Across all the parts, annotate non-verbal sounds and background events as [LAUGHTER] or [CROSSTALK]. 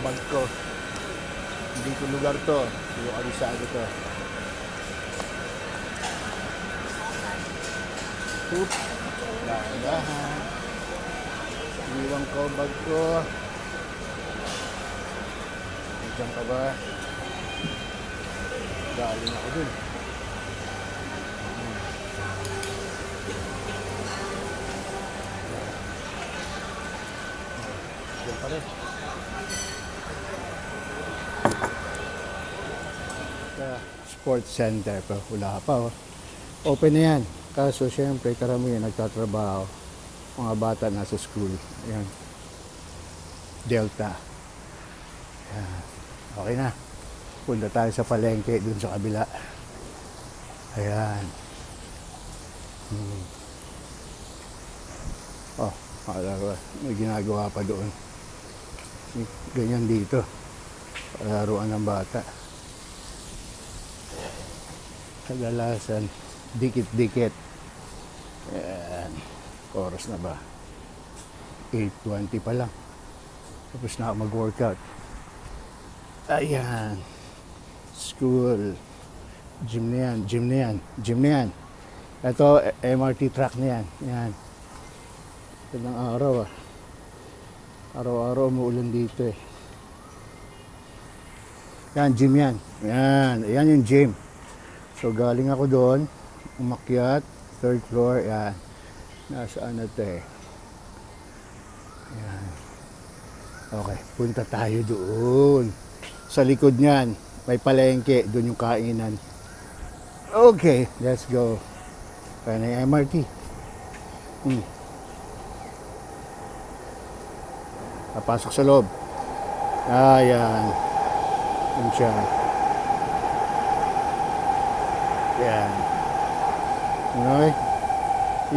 bag ko. Hindi ko lugar to. Yung alisado to. Oop. Dahan-dahan. Iniiwan ko bag ko. Nandiyan ka ba? Galing ako dun. Sports center pa. Wala pa oh. Open na yan. Kaso syempre karamihan nagtatrabaho. Mga bata nasa school. Ayan. Delta. Ayan. Okay na. Punta tayo sa palengke dun sa kabila. Ayan. Hmm. Oh, ko, may ginagawa pa doon. Ganyan dito. Laruan ng bata. Kadalasan, dikit-dikit. Ayan. Oras na ba? 8.20 pa lang. Tapos na ako mag-workout. Ayan. School. Gym na yan. Gym na yan. Gym na yan. Ito, MRT track na yan. Yan. Ilang araw ah. Araw-araw umuulan dito eh. Yan, gym yan. Yan. Yan yung gym. So, galing ako doon. Umakyat. Third floor. Yan. Nasaan na ito eh. Yan. Okay. Punta tayo doon. Sa likod niyan. May palengke. Doon yung kainan. Okay. Let's go. Kaya na yung MRT. Hmm. Papasok sa loob. Ayan. Yan siya. Yan. Okay.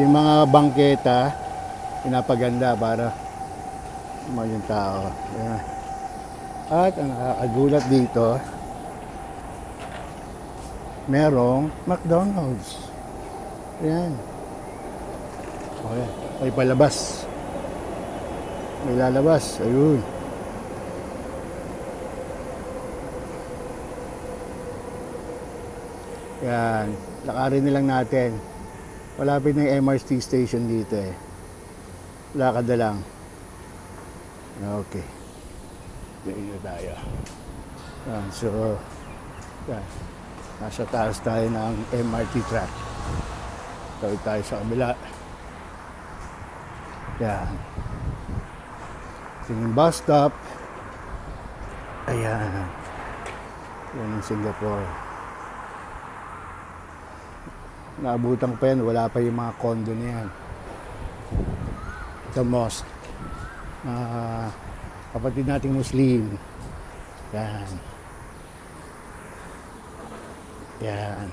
Yung mga bangketa, pinapaganda para mga yung tao. Yan. At ang nakakagulat dito, merong McDonald's. Yan. Okay. May palabas. May lalabas. Ayun. Yan. Lakarin nilang natin. Malapit na yung MRT station dito eh. Lakad na lang. Okay. Dito tayo. Yan. So, yan. Nasa taas tayo ng MRT track. Tawid tayo sa kabila. Yan. Ito yung bus stop. Ayan. Yan yung Singapore. Naabutan ko pa yan. Wala pa yung mga condo na yan. Ito mosque. Ah, kapatid nating Muslim. Yan. Yan.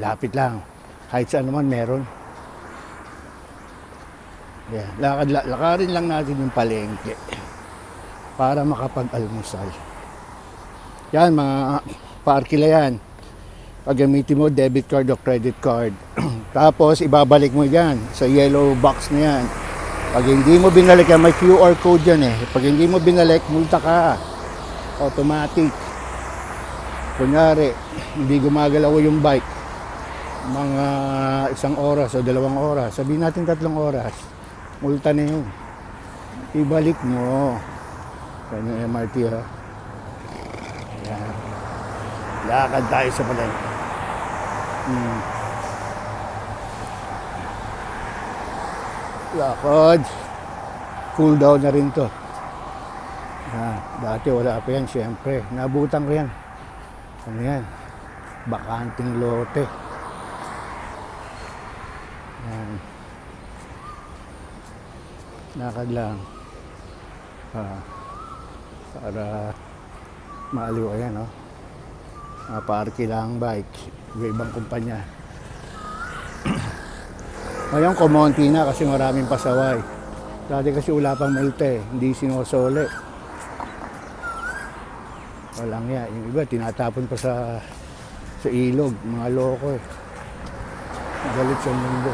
Lapit lang. Kahit saan naman meron. Yan. Lakad, la- lakarin lang natin yung palengke para makapag-almusal. Yan, mga paarkila yan. Pagamitin mo debit card o credit card. [CLEARS THROAT] Tapos, ibabalik mo yan sa yellow box na yan. Pag hindi mo binalik yan, may QR code yan eh. Pag hindi mo binalik, multa ka. Automatic. Kunyari, hindi gumagalaw yung bike. Mga isang oras o dalawang oras. Sabihin natin tatlong oras. Multa na yun. Ibalik mo. Yung MRT ha. Yan. Lakad tayo sa palengke. Hmm. Lakad. Cool down na rin to. Yan. Dati wala pa yan, syempre. Nabutan ko yan. Ano yan? Bakanting lote. Yan. Lakad lang. Ah, para maaliw ayan, no? Mapaarki lang ang bike. Iba-ibang kumpanya. [CLEARS THROAT] Ngayon, kumonti na kasi maraming pasaway. Dati kasi wala pang multa eh. Hindi sinosole. Walang yan. Yung iba, tinatapon pa sa sa ilog. Mga loko eh. Galit sa mundo.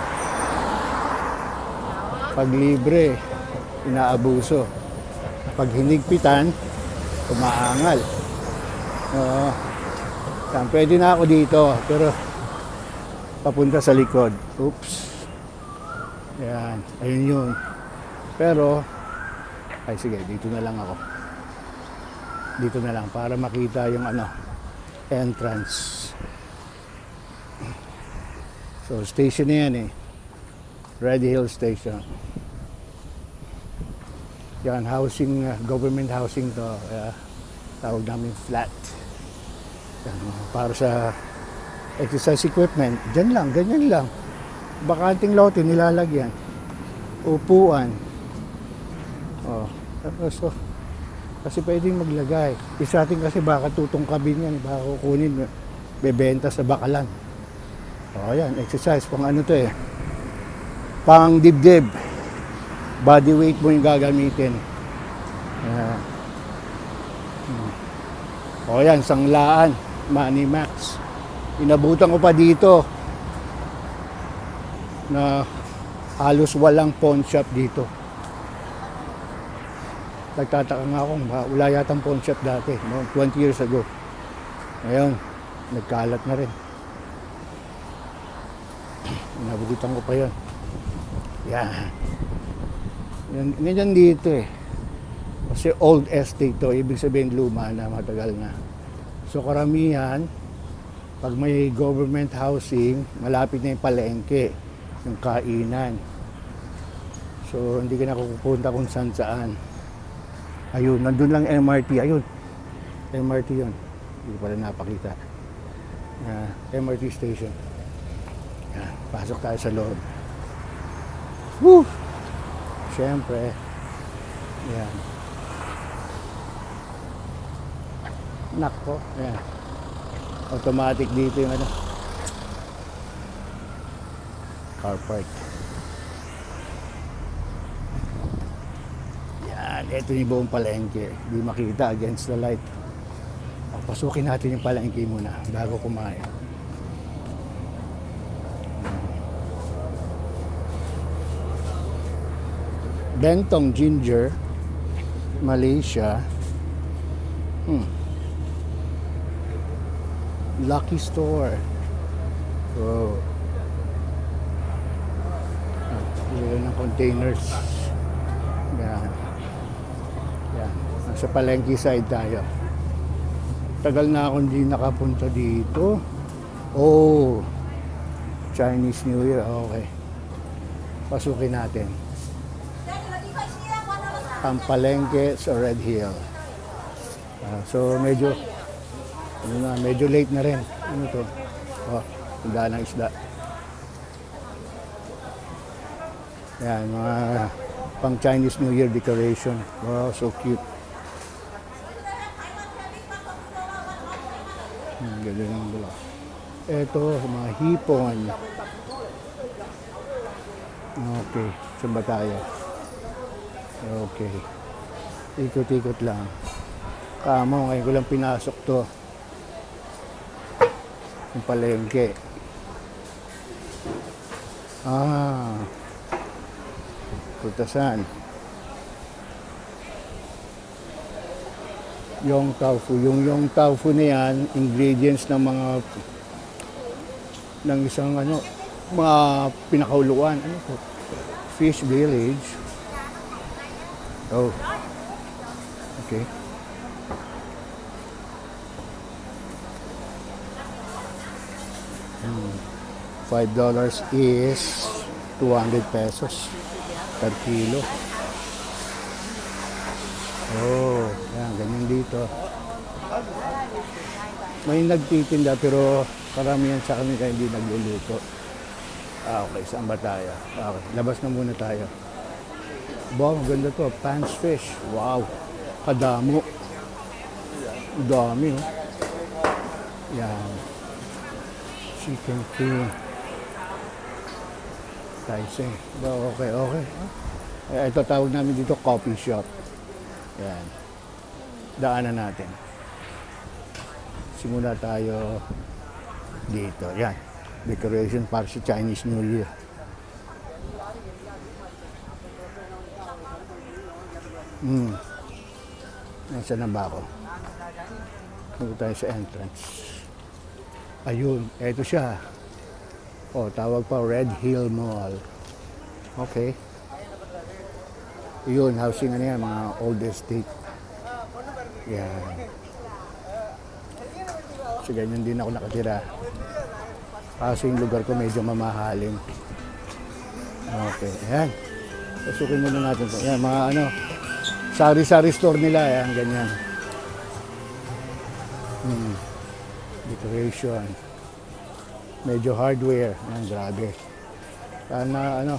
Pag libre, inaabuso. Pag hinigpitan, umaangal. Oo. Yan, pwede na ako dito, pero papunta sa likod. Oops. Yan, ayun yun. Pero, ay sige, dito na lang ako. Dito na lang para makita yung ano, entrance. So, station na yan eh. Red Hill Station. Yan, housing, uh, government housing to. Kaya, tawag namin flat. Yan, para sa exercise equipment. Diyan lang, ganyan lang. Bakanting lote nilalagyan. Upuan. Oh, tapos so, kasi pwedeng maglagay. Isa atin kasi baka tutungkabin yan, baka kukunin, bebenta sa bakalan. O yan, exercise, pang ano to eh. Pang dibdib. Body weight mo yung gagamitin. Yan. Hmm. O yan, sanglaan, Money Max. Inabutan ko pa dito na halos walang pawn shop dito. Nagtataka nga ako, ba- wala yatang pawn shop dati, no? 20 years ago. Ngayon, nagkalat na rin. [CLEARS THROAT] Inabutan ko pa yon. Yan. Yan, ganyan dito eh. Kasi old estate to, ibig sabihin luma na, matagal na. So karamihan, pag may government housing, malapit na yung palengke, yung kainan. So hindi ka na pupunta kung saan saan. Ayun, nandun lang MRT, ayun. MRT yun. Hindi pala napakita. Ah, MRT station. Yan, pasok tayo sa loob. Woo! Siyempre, yan. Nako, yan. Automatic dito yung ano. Car park. Yan, ito yung buong palengke. Hindi makita against the light. Pasukin natin yung palengke muna bago kumain. Bentong Ginger, Malaysia. Hmm. Lucky Store. Wow. Ilan ng containers. Yan. Yan. Nasa palengke side tayo. Tagal na akong hindi nakapunta dito. Oh. Chinese New Year. Okay. Pasukin natin. Ang palengke sa Red Hill. Ah, so medyo ano na, medyo late na rin. Ano to? Oh, isda ng isda. Yan, mga pang Chinese New Year decoration. Wow, so cute. Ang ganda ng bula. Ito, mga hipon. Okay, saan ba tayo? Okay. Ikot-ikot lang. Kamo, ngayon ko lang pinasok to. Yung palengke. Ah. Putasan. Yung tofu. Yung yung tofu na yan, ingredients ng mga ng isang ano, mga pinakauluan. Ano to? Fish Village. Oh. Okay. Five dollars is 200 pesos per kilo. Oh, yan, ganyan dito. May nagtitinda pero karamihan sa kanila hindi nagluluto. Ah, okay. Saan ba tayo? Ah, Okay. Labas na muna tayo. Wow, maganda to. Pans fish. Wow. Kadamo. Dami, oh. Yan. Chicken king. Taiseng. Ba, okay, okay. Eh, ito tawag namin dito coffee shop. Yan. Daanan natin. Simula tayo dito. Yan. Decoration para sa Chinese New Year. Hmm. Nasaan na ba ako? Punta tayo sa entrance. Ayun, eto siya. Oh, tawag pa Red Hill Mall. Okay. Yun, housing ano yan, mga old estate. Yan. So, ganyan din ako nakatira. Kaso yung lugar ko medyo mamahalin. Okay, ayan. Pasukin muna natin to. Ayan, mga ano, sari-sari store nila, ayan, ganyan. Hmm. Decoration. Medyo hardware. Ayan, grabe. Sana, ano,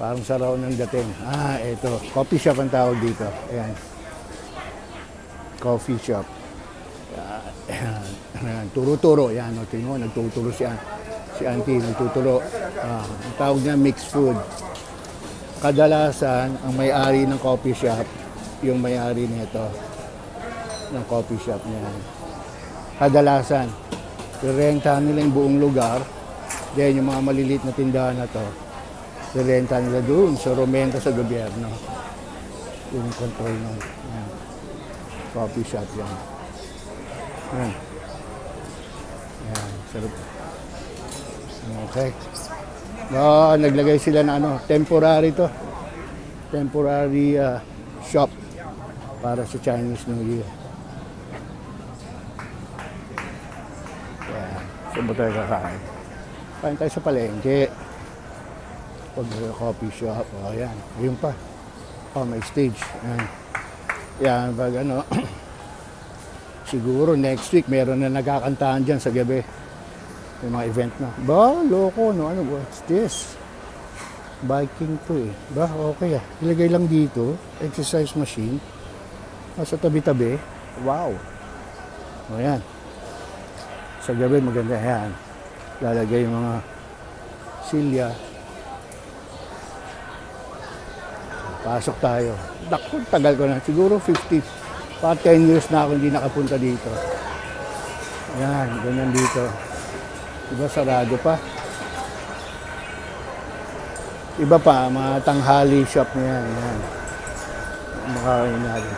parang saraw ng dating. Ah, ito. Coffee shop ang tawag dito. Ayan. Coffee shop. Ayan. Ayan. Turo-turo. Yan, o, tingin mo, nagtuturo siya. Si auntie, nagtuturo. Ah, ang tawag niya mixed food. Kadalasan, ang may-ari ng coffee shop, yung may-ari nito, ng coffee shop niya. Kadalasan, irentahan nila yung buong lugar. Then, yung mga maliliit na tindahan na to, irenta nila doon sa Romenta sa gobyerno. Yung control nun. Yan. Coffee shop yan. Yan. Yan. Sarap. Okay. Ah, naglagay sila na ano, temporary to. Temporary ah, shop para sa Chinese New Year. Saan ba tayo kakain? Kain tayo sa palengke. Pag coffee shop. O, yan. Ayun pa. Oh, may stage. Yan. Yan, pag ano, [CLEARS THROAT] siguro next week meron na nagkakantahan dyan sa gabi. May mga event na. Ba, loko, no? Ano, what's this? Biking to eh. Ba, okay ah. Ilagay lang dito. Exercise machine. Nasa tabi-tabi. Wow. O yan. Sa gabi maganda yan. Lalagay yung mga silya. Pasok tayo. Naku, tagal ko na. Siguro 50. Pa 10 years na ako hindi nakapunta dito. Yan, ganyan dito. Diba sarado pa? Iba pa, mga tanghali shop na yan. yan. Makakain natin.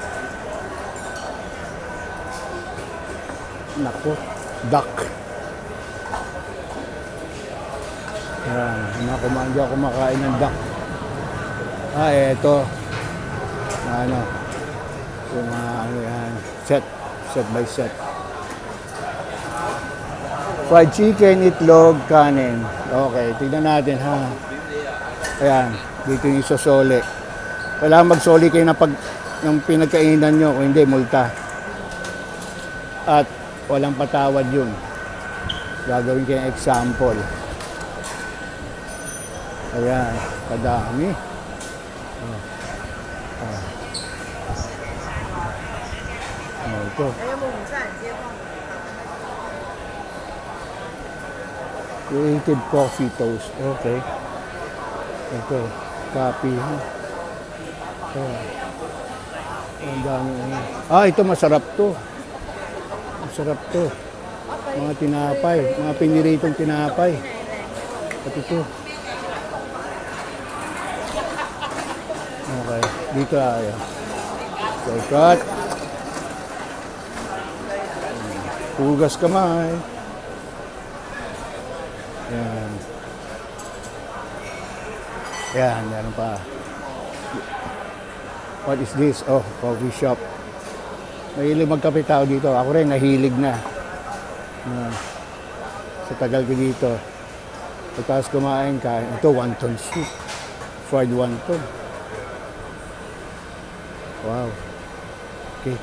Naku, duck. Yan, kumain ako kumakain ng duck. Ah, eto. Ano, yung mga ano yan, set, set by set. Fried chicken, itlog, kanin. Okay, tignan natin ha. Ayan, dito yung isosole. Kailangan magsoli kayo ng, pag, ng pinagkainan nyo, kung hindi, multa. At walang patawad yun. Gagawin kayo example. Ayan, kadami. Oh. Oh. Oh, ito. Creative coffee toast. Okay. Ito, copy. Oh. Ang dami. Ah, ito masarap to. Masarap to. Mga tinapay. Mga piniritong tinapay. At ito. Okay. Dito tayo. Shortcut. Hugas kamay. Yan. Yan, meron pa. What is this? Oh, coffee shop. Mahilig magkape tao dito. Ako rin, nahilig na. Yan. Sa tagal ko dito. Pagkas kumain ka, ito wonton soup. Fried wonton. Wow. Okay.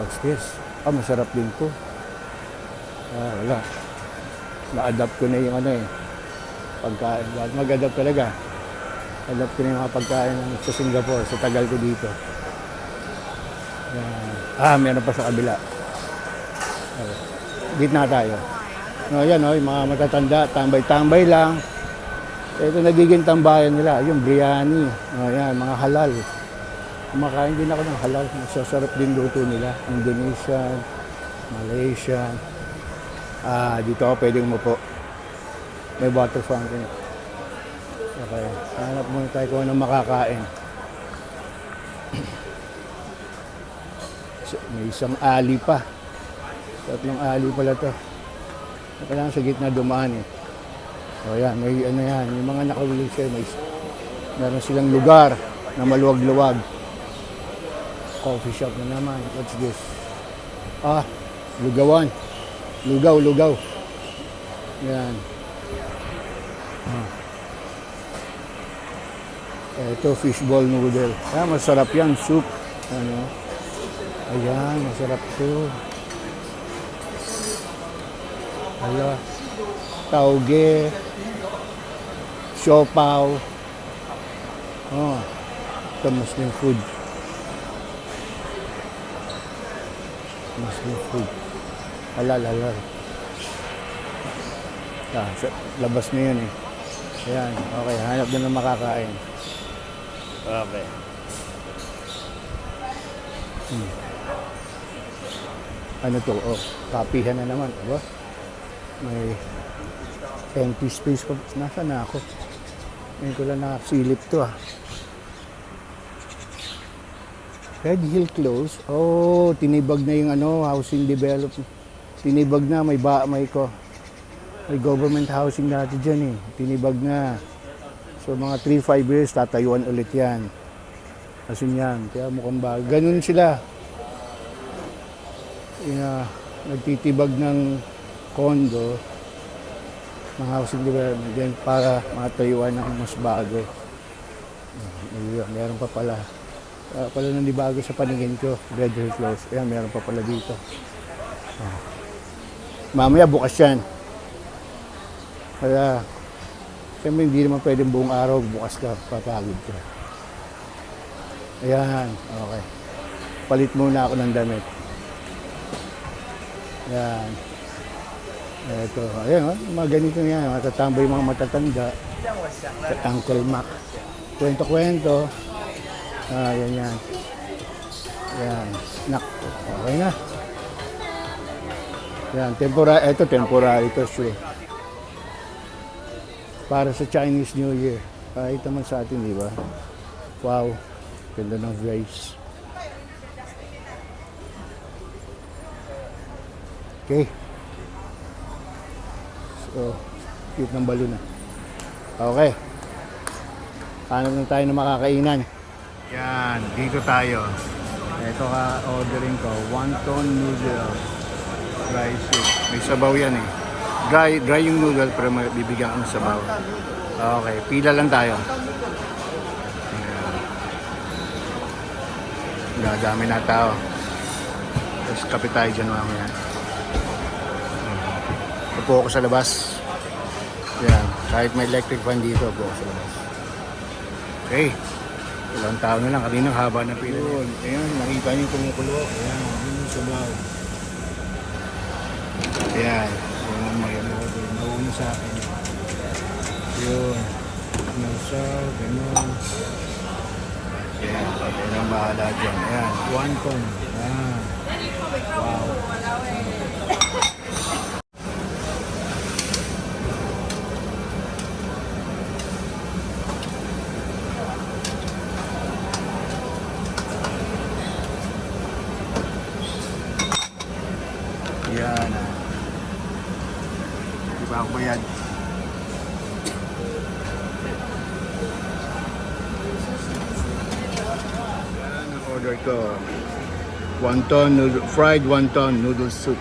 What's this? Ah, masarap din to. Ah, wala na-adapt ko na yung ano eh, pagkain. Mag-adapt talaga. Adapt ko na yung mga pagkain sa Singapore, sa tagal ko dito. Yan. Ah, meron pa sa kabila. Okay. Dito na tayo. No, yan oh, yung mga matatanda, tambay-tambay lang. Ito nagiging tambayan nila, yung biryani. Oh, yan, mga halal. Kumakain din ako ng halal. Masasarap din luto nila. Indonesian, Malaysian. Ah, dito ako pwedeng umupo. May water fountain. Okay. Hanap muna tayo kung anong makakain. May isang ali pa. Tatlong ali pala to. Kailangan sa gitna dumaan eh. O yan, may ano yan, yung mga naka-wheelchair, may meron silang lugar na maluwag-luwag. Coffee shop na naman. What's this? Ah, lugawan. Lugaw, lugaw. Yan. Ah. Ito, fishball noodle. Ah, masarap yan, soup. Ano? Ayan, masarap to. Hala. Tauge. Siopaw. Oh. Ito, Muslim food. Muslim food. Halal, halal. Ah, labas na yun eh. Ayan, okay. Hanap na ng makakain. Okay. Hmm. Ano to? Oh, kapihan na naman. Aba? May empty space pa. Nasaan na ako? Ngayon ko lang nakasilip to ah. Red Hill Close. Oh, tinibag na yung ano, housing development. Tinibag na, may ba, may ko. May government housing dati dyan eh. Tinibag na. So mga 3-5 years, tatayuan ulit yan. Kasi yan, kaya mukhang bago. Ganun sila. Ina, nagtitibag ng condo ng housing development din para matayuan ng mas bago. Ayun, meron pa pala. Uh, pala nang bago sa paningin ko, Hill Close. Ayan, meron pa pala dito. Ah. Mamaya bukas yan. Kaya, siyempre hindi naman pwedeng buong araw bukas ka, papagod ka. Ayan, okay. Palit muna ako ng damit. Ayan. Ito, ayan, oh, mga ganito yan, matatambay mga matatanda. Sa Uncle Mac. Kwento-kwento. Ah, yan yan. Yan, snack. Okay na. Yan, temporary, ito temporary to sure. Para sa Chinese New Year. Kahit naman sa atin, di ba? Wow, ganda ng vase. Okay. So, cute ng balon na. Okay. Hanap na tayo ng makakainan. Yan, dito tayo. Ito ka ordering ko, wonton noodle dry soup. May sabaw yan eh. Dry, dry yung noodle pero may bibigyan ka ng sabaw. Okay, pila lang tayo. Ayan. Na tao. Tapos kape tayo dyan mamaya. Upo ako sa labas. Yan. Kahit may electric fan dito, upo ako sa labas. Okay. Ilang tao na lang. Kanina haba ng pila. Yun. Ayan, nakita niyo yung kumukulo. Ayan, yun yung sabaw. Ayan. Yung mga doon. Nauna sa akin. Yun. Nasaw, ganun. Ayan. Ayan ang bahala dyan. Ayan. One ton. Ayan. Wow. Yan. Di ba ako bayad? Yan ang order ko. Wonton noodle, fried wonton noodle soup.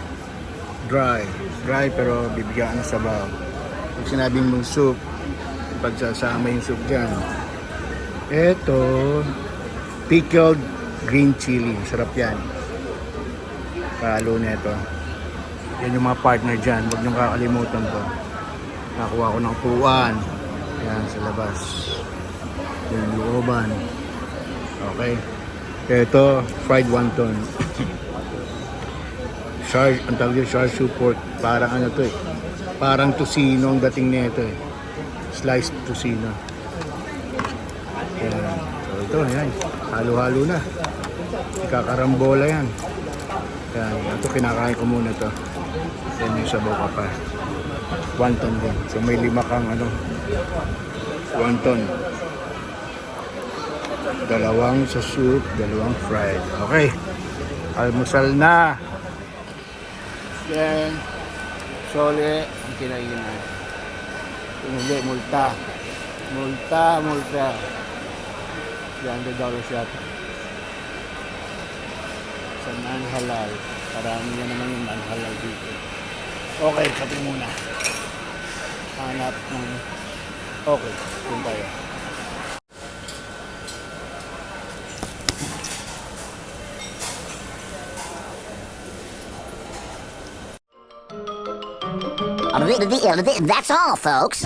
Dry. Dry pero bibigyan ng sabaw. Pag sinabing mong soup, pagsasama yung soup dyan. Ito, pickled green chili. Sarap yan. Palo nito. Yan yung mga partner dyan. Huwag niyong kakalimutan to. Nakakuha ko ng puan. Yan sa labas. Yan looban. Okay. Ito, fried wonton. Char, ang tawag yung char siu pork. Parang ano to eh. Parang tosino ang dating nito eh. Sliced tosino. Yan. So ito, yan. Halo-halo na. Kakarambola yan. Yan, ito kinakain ko muna to. Yan yung sabaw ka pa. Wonton din. So may lima kang ano, wonton. Dalawang sa soup, dalawang fried. Okay. Almusal na. Then, sole, ang kinainan. Hindi, multa. Multa, multa. $300 dollars yata. Sa non-halal. Parami na naman yung non-halal dito. Okay, kape muna. Hanap ng... Okay, yun tayo. That's all, folks.